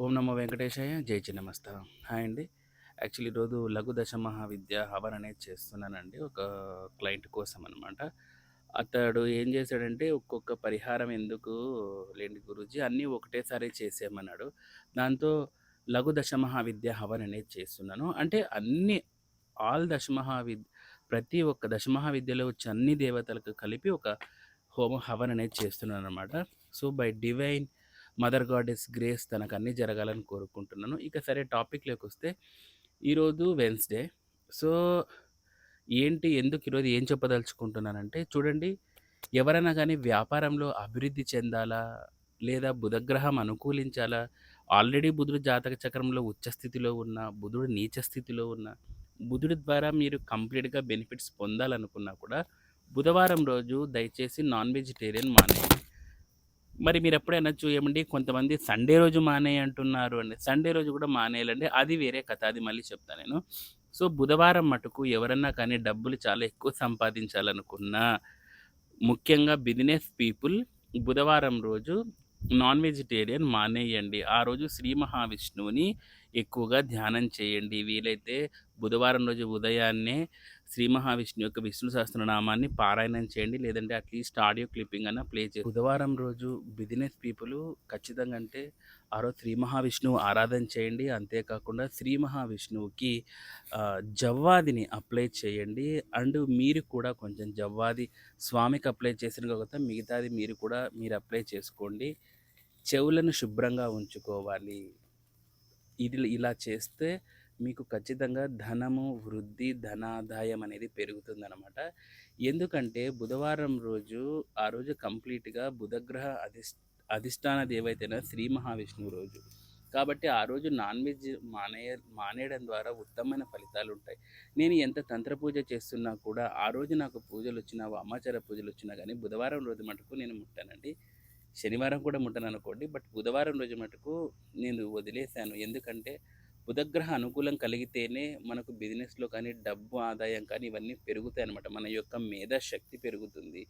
ఓం నమో వెంకటేశాయ. జై చిన్నమస్త. హాయ్ అండి. యాక్చువల్లీ ఈరోజు లఘు దశ మహావిద్య హవన్ అనేది చేస్తున్నానండి. ఒక క్లయింట్ కోసం అనమాట అతడు ఏం చేశాడంటే ఒక్కొక్క పరిహారం ఎందుకు లేండి గురూజీ అన్నీ ఒకటేసారి చేసేయమన్నాడు. దాంతో లఘు దశ హవన్ అనేది చేస్తున్నాను. అంటే అన్ని ఆల్ దశమహావిద్య ప్రతి ఒక్క దశమహావిద్యలో వచ్చే అన్ని దేవతలకు కలిపి ఒక హోమ హవన్ అనేది చేస్తున్నాను అనమాట so by divine mother goddess grace తనకు అన్నీ జరగాలని కోరుకుంటున్నాను. ఇక సరే టాపిక్లోకి వస్తే ఈరోజు వెన్స్డే. సో ఏంటి ఎందుకు ఈరోజు ఏం చెప్పదలుచుకుంటున్నానంటే చూడండి ఎవరైనా కానీ వ్యాపారంలో అభివృద్ధి చెందాలా? లేదా బుధగ్రహం అనుకూలించాలా? ఆల్రెడీ బుధుడు జాతక చక్రంలో ఉచ్చ స్థితిలో ఉన్న బుధుడు నీచ స్థితిలో ఉన్న బుధుడి ద్వారా మీరు కంప్లీట్గా బెనిఫిట్స్ పొందాలనుకున్నా కూడా బుధవారం రోజు దయచేసి నాన్ వెజిటేరియన్ మానేయండి. మరి మీరు ఎప్పుడైనా చూయమండి? కొంతమంది సండే రోజు మానేయి అంటున్నారు అండి. సండే రోజు కూడా మానేయాలండి. అది వేరే కథ. అది మళ్ళీ చెప్తాను నేను. సో బుధవారం మటుకు ఎవరన్నా కానీ డబ్బులు చాలా ఎక్కువ సంపాదించాలనుకున్నా ముఖ్యంగా బిజినెస్ పీపుల్ బుధవారం రోజు నాన్ వెజిటేరియన్ మానేయండి. ఆ రోజు శ్రీ మహావిష్ణువుని ఎక్కువగా ధ్యానం చేయండి. వీలైతే బుధవారం రోజు ఉదయాన్నే శ్రీ మహావిష్ణు యొక్క విష్ణు సహస్రనామాన్ని పారాయణం చేయండి. లేదంటే అట్లీస్ట్ ఆడియో క్లిప్పింగ్ అన్న ప్లే చేయండి. బుధవారం రోజు బిజినెస్ పీపుల్ ఖచ్చితంగా అంటే ఆ రోజు శ్రీ మహావిష్ణువు ఆరాధన చేయండి. అంతేకాకుండా శ్రీ మహావిష్ణువుకి జవ్వాదిని అప్లై చేయండి. అండ్ మీరు కూడా కొంచెం జవ్వాది స్వామికి అప్లై చేసిన తర్వాత మిగతాది మీరు కూడా మీరు అప్లై చేసుకోండి. చెవులను శుభ్రంగా ఉంచుకోవాలి. ఇది ఇలా చేస్తే మీకు ఖచ్చితంగా ధనము వృద్ధి ధనాదాయం అనేది పెరుగుతుందనమాట ఎందుకంటే బుధవారం రోజు ఆ రోజు కంప్లీట్గా బుధగ్రహ అధిష్ అధిష్టాన దేవతైన శ్రీ మహావిష్ణువు రోజు. కాబట్టి ఆ రోజు నాన్ వెజ్ మానేయ మానేయడం ద్వారా ఉత్తమమైన ఫలితాలు ఉంటాయి నేను ఎంత తంత్ర పూజ చేస్తున్నా కూడా ఆ రోజు నాకు పూజలు వచ్చినా అమాచార పూజలు వచ్చినా కానీ బుధవారం రోజు మటుకు నేను ముట్టానండి. శనివారం కూడా ముట్టను అనుకోండి బట్ బుధవారం రోజు మటుకు నేను వదిలేశాను. ఎందుకంటే బుధగ్రహ అనుకూలం కలిగితేనే మనకు బిజినెస్లో కానీ డబ్బు ఆదాయం కానీ ఇవన్నీ పెరుగుతాయి అనమాట మన యొక్క మేధాశక్తి పెరుగుతుంది.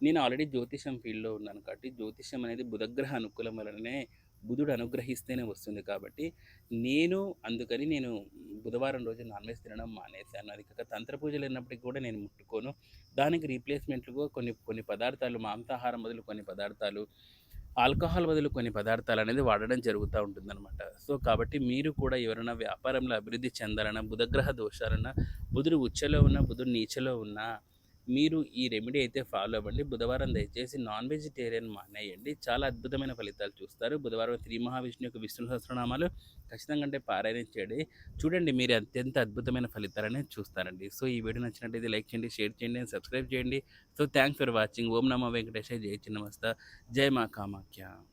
నేను ఆల్రెడీ జ్యోతిషం ఫీల్డ్లో ఉన్నాను కాబట్టి జ్యోతిషం అనేది బుధగ్రహ అనుకూలం వలననే బుధుడు అనుగ్రహిస్తేనే వస్తుంది కాబట్టి నేను అందుకని నేను బుధవారం రోజు నాన్ వెజ్ తినడం మానేశాను. అది కాక తంత్ర పూజలు అయినప్పటికీ కూడా నేను ముట్టుకోను. దానికి రీప్లేస్మెంట్లుగా కొన్ని కొన్ని పదార్థాలు మాంసాహారం బదులు కొన్ని పదార్థాలు ఆల్కహాల్ బదులు కొన్ని పదార్థాలు అనేది వాడడం జరుగుతూ ఉంటుందన్నమాట. సో కాబట్టి మీరు కూడా ఎవరైనా వ్యాపారంలో అభివృద్ధి చెందాలన్నా బుధగ్రహ దోషాలన్నా బుధుడు ఉచ్చలో ఉన్న బుధుడు నీచలో ఉన్నా మీరు ఈ రెమెడీ అయితే ఫాలో అవ్వండి. బుధవారం దయచేసి నాన్ వెజిటేరియన్ మానేయండి. చాలా అద్భుతమైన ఫలితాలు చూస్తారు. బుధవారం శ్రీ మహావిష్ణు యొక్క విష్ణు సహస్రనామాలు ఖచ్చితంగా అంటే పారాయణం చేయండి. చూడండి మీరు అత్యంత అద్భుతమైన ఫలితాలని చూస్తారండి. సో ఈ వీడియో నచ్చినట్టయితే లైక్ చేయండి షేర్ చేయండి సబ్స్క్రైబ్ చేయండి. So thanks for watching. Om నమ వెంకటేశ్వర జయ చిన్నమస్త. జై మా కామాఖ్య.